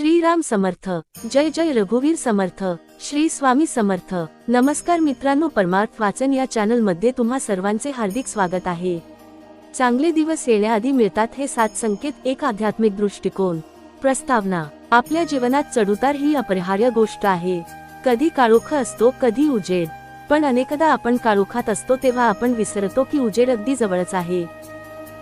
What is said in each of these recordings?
श्रीराम समर्थ. जय जय रघुवीर समर्थ. श्री स्वामी समर्थ. नमस्कार मित्रांनो परमार्थ वाचन या चॅनलमध्ये तुम्हा सर्वांचे हार्दिक स्वागत आहे. चांगले दिवस येण्याआधी मिळतात हे सात संकेत एक आध्यात्मिक दृष्टिकोन. प्रस्तावना आपल्या जीवनात चढउतार ही अपरिहार्य गोष्ट आहे. कधी काळोख असतो कधी उजेड. पण अनेकदा आपण काळोखात असतो तेव्हा आपण विसरतो की उजेड अगदी जवळच आहे.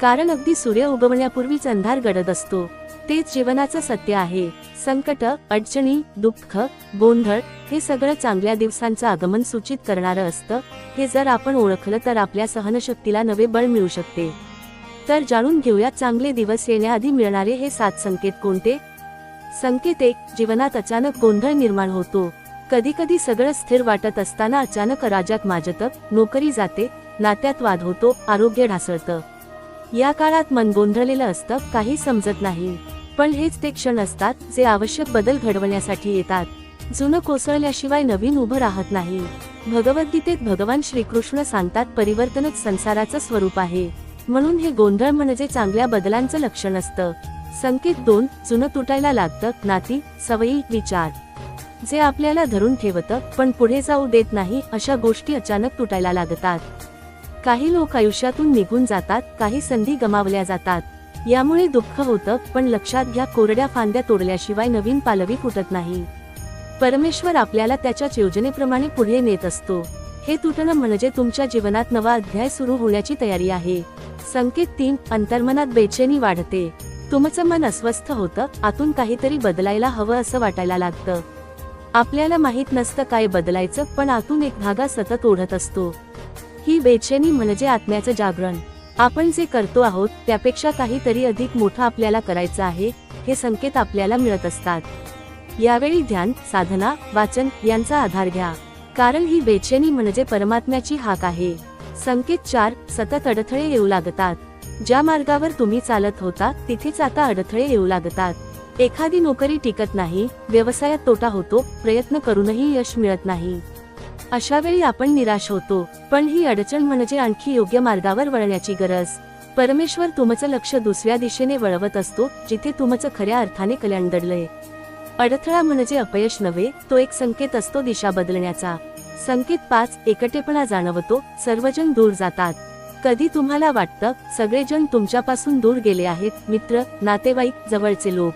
कारण अगदी सूर्य उगवण्यापूर्वीच अंधार गडद असतो. तेच जीवनाचं सत्य आहे. संकट अडचणी दुःख गोंधळ हे सगळं चांगल्या दिवसांचं आगमन सूचित करणारं असतं. हे जर आपण ओळखलं तर आपल्या सहनशक्तीला नवे बळ मिळू शकते. तर जाणून घेऊया चांगले दिवस येण्याआधी मिळणारे हे सात संकेत कोणते? संकेत एक जीवनात अचानक गोंधळ निर्माण होतो. कधी कधी सगळं स्थिर वाटत असताना अचानक राजात माजत नोकरी जाते नात्यात वाद होतो आरोग्य ढासळतं. या काळात मन गोंधळलेलं असतं काही समजत नाही. पण हेच ते क्षण असतात जे आवश्यक बदल घडवण्यासाठी येतात. जुनं कोसळल्याशिवाय नवीन उभं राहत नाही. भगवद्गीतेत भगवान श्रीकृष्ण सांगतात परिवर्तनच संसाराचं स्वरूप आहे. म्हणून हे गोंधळ म्हणजे चांगल्या बदलांचं लक्षण असतं. संकेत दोन जुनं तुटायला लागतं नाती सवयी विचार. जे आपल्याला धरून ठेवतं पण पुढे जाऊ देत नाही अशा गोष्टी अचानक तुटायला लागतात. काही लोक आयुष्यातून निघून जातात काही संधी गमावल्या जातात. यामुळे दुःख होतं पण लक्षात घ्या कोरड्या फांद्या तोडल्याशिवाय नवीन पालवी फुटत नाही. परमेश्वर आपल्याला त्याच्याच योजनेप्रमाणे पुढे नेत असतो. हे तुटणं म्हणजे तुमच्या जीवनात नवा अध्याय सुरू होण्याची तयारी आहे. संकेत तीन अंतर्मनात बेचैनी वाढते. तुमचं मन अस्वस्थ होतं आतून काहीतरी बदलायला हवं असं वाटायला लागतं. आपल्याला माहीत नसतं काय बदलायचं पण आतून एक धागा सतत ओढत असतो. ही बेचैनी म्हणजे आत्म्याचं जागरण. आपण जे करतो आहोत त्यापेक्षा काहीतरी अधिक मोठं आपल्याला करायचं आहे हे संकेत आपल्याला मिळत असतात. यावेळी ध्यान साधना वाचन यांचा आधार घ्या. कारण ही बेचैनी म्हणजे परमात्म्याची हाक आहे. संकेत चार सतत अडथळे येऊ लागतात. ज्या मार्गावर तुम्ही चालत होता तिथेच आता अडथळे येऊ लागतात. एखादी नोकरी टिकत नाही व्यवसायात तोटा होतो प्रयत्न करूनही यश मिळत नाही. अशा वेळी आपण निराश होतो. पण ही अडचण म्हणजे आणखी योग्य मार्गावर वळण्याची गरज. परमेश्वर तुमचं लक्ष दुसऱ्या दिशेने वळवत असतो जिथे तुमचं खऱ्या अर्थाने कल्याण दडलंय. अडथळा म्हणजे अपयश नव्हे तो एक संकेत असतो दिशा बदलण्याचा. संकेत पाच एकटेपणा जाणवतो सर्वजण दूर जातात. कधी तुम्हाला वाटतं सगळेजण तुमच्यापासून दूर गेले आहेत मित्र नातेवाईक जवळचे लोक.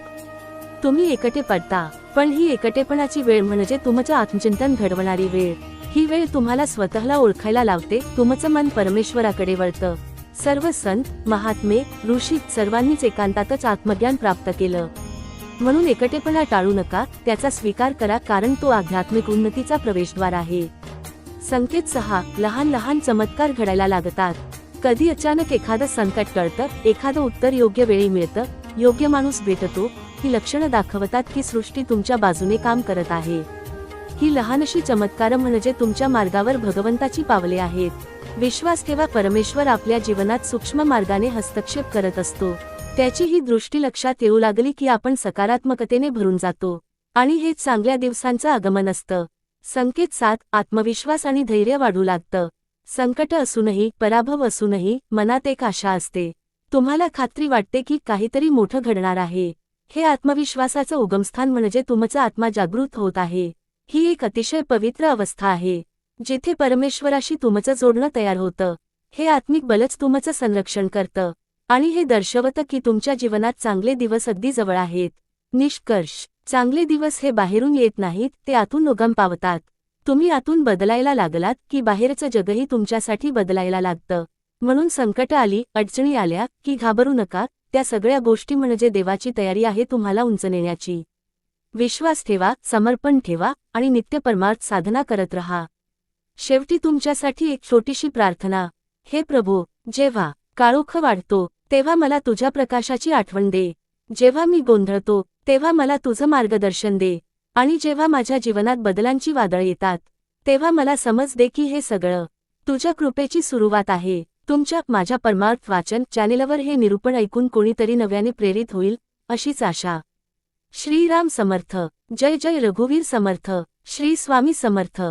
तुम्ही एकटे पडता पण ही एकटेपणाची वेळ म्हणजे तुमचं आत्मचिंतन घडवणारी वेळ. ही वेळ तुम्हाला स्वतःला ओळखायला लावते तुमचं मन परमेश्वराकडे वळतं. सर्व संत महात्मे ऋषी सर्वांनीच एकांतातच आत्मज्ञान प्राप्त केलं. म्हणून एकटेपणा टाळू नका त्याचा स्वीकार करा कारण तो आध्यात्मिक उन्नतीचा प्रवेशद्वार आहे. संकेत सहा लहान लहान चमत्कार घडायला लागतात. कधी अचानक एखादं संकट कळतं एखादं उत्तर योग्य वेळी मिळतं योग्य माणूस भेटतो ही लक्षणं दाखवतात की सृष्टी तुमच्या बाजूने काम करत आहे. ही लहानशी चमत्कार म्हणजे तुमच्या मार्गावर भगवंताची पावले आहेत. विश्वास ठेवा परमेश्वर आपल्या जीवनात सूक्ष्म मार्गाने हस्तक्षेप करत असतो. त्याची ही दृष्टी लक्षात येऊ लागली की आपण सकारात्मकतेने भरून जातो. आणि हेच चांगल्या दिवसांचं आगमन असतं. संकेत सात आत्मविश्वास आणि धैर्य वाढू लागतं. संकट असूनही पराभव असूनही मनात एक आशा असते. तुम्हाला खात्री वाटते की काहीतरी मोठं घडणार आहे. हे आत्मविश्वासाचं उगमस्थान म्हणजे तुमचा आत्मा जागृत होत आहे. ही एक अतिशय पवित्र अवस्था आहे जिथे परमेश्वराशी तुमचं जोडणं तयार होतं. हे आत्मिक बलच तुमचं संरक्षण करतं. आणि हे दर्शवतं की तुमच्या जीवनात चांगले दिवस अगदी जवळ आहेत. निष्कर्ष चांगले दिवस हे बाहेरून येत नाहीत ते आतून उगम पावतात. तुम्ही आतून बदलायला लागलात की बाहेरचं जगही तुमच्यासाठी बदलायला लागतं. म्हणून संकट आली अडचणी आल्या की घाबरू नका त्या सगळ्या गोष्टी म्हणजे देवाची तयारी आहे तुम्हाला उंच नेण्याची. विश्वास ठेवा समर्पण ठेवा आणि नित्य परमार्थ साधना करत रहा. शेवटी तुमच्यासाठी एक छोटीशी प्रार्थना. हे प्रभू जेव्हा काळोख वाढतो तेव्हा मला तुझ्या प्रकाशाची आठवण दे. जेव्हा मी गोंधळतो तेव्हा मला तुझं मार्गदर्शन दे. आणि जेव्हा माझ्या जीवनात बदलांची वादळ येतात तेव्हा मला समज दे की हे सगळं तुझ्या कृपेची सुरुवात आहे. तुमच्या माझ्या परमार्थ वाचन चॅनेलवर हे निरूपण ऐकून कोणीतरी नव्याने प्रेरित होईल अशीच आशा. श्रीराम समर्थ जय जय रघुवीर समर्थ श्री स्वामी समर्थ.